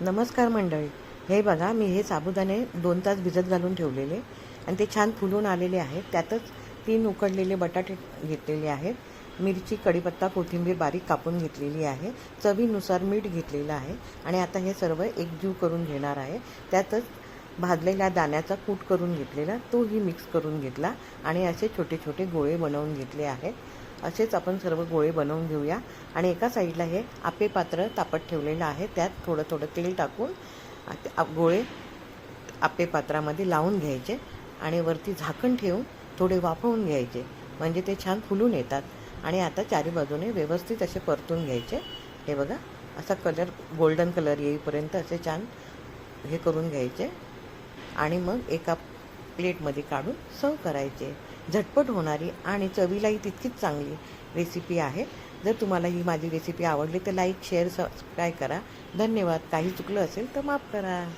नमस्कार मंडळी. हे बघा मी हे साबुदाणे दोन तास भिजत घालून ठेवलेले आणि ते छान फुलून आलेले आहेत. त्यातच तीन उकडलेले बटाटे घेतलेले आहेत. मिरची कढीपत्ता कोथिंबीर बारीक कापून घेतलेली आहे. चवीनुसार मीठ घेतलेलं आहे. आणि आता हे सर्व एकजीव करून घेणार आहे. त्यातच भाजलेल्या दाण्याचा कूट करून घेतलेला तोही मिक्स करून घेतला आणि असे छोटे छोटे गोळे बनवून घेतले आहेत. असेच आपण सर्व गोळे बनवून घेऊया. आणि एका साईडला हे आपे पात्र तापत ठेवलेलं आहे. त्यात थोडं थोडं तेल टाकून ते आप- गोळे आपे पात्रामध्ये लावून घ्यायचे आणि वरती झाकण ठेवून थोडे वाफवून घ्यायचे. म्हणजे ते छान फुलून येतात. आणि आता चारी बाजूने व्यवस्थित असे परतून घ्यायचे. हे बघा असा कलर गोल्डन कलर येईपर्यंत असे छान हे करून घ्यायचे. आणि मग एका प्लेटमध्ये काढून सर्व करायचे. झटपट होणारी आणि चवीलाही तितकीच चांगली रेसिपी आहे. जर तुम्हाला ही माझी रेसिपी आवडली तर लाईक शेअर सबस्क्राईब करा. धन्यवाद. काही चुकलं असेल तर माफ करा.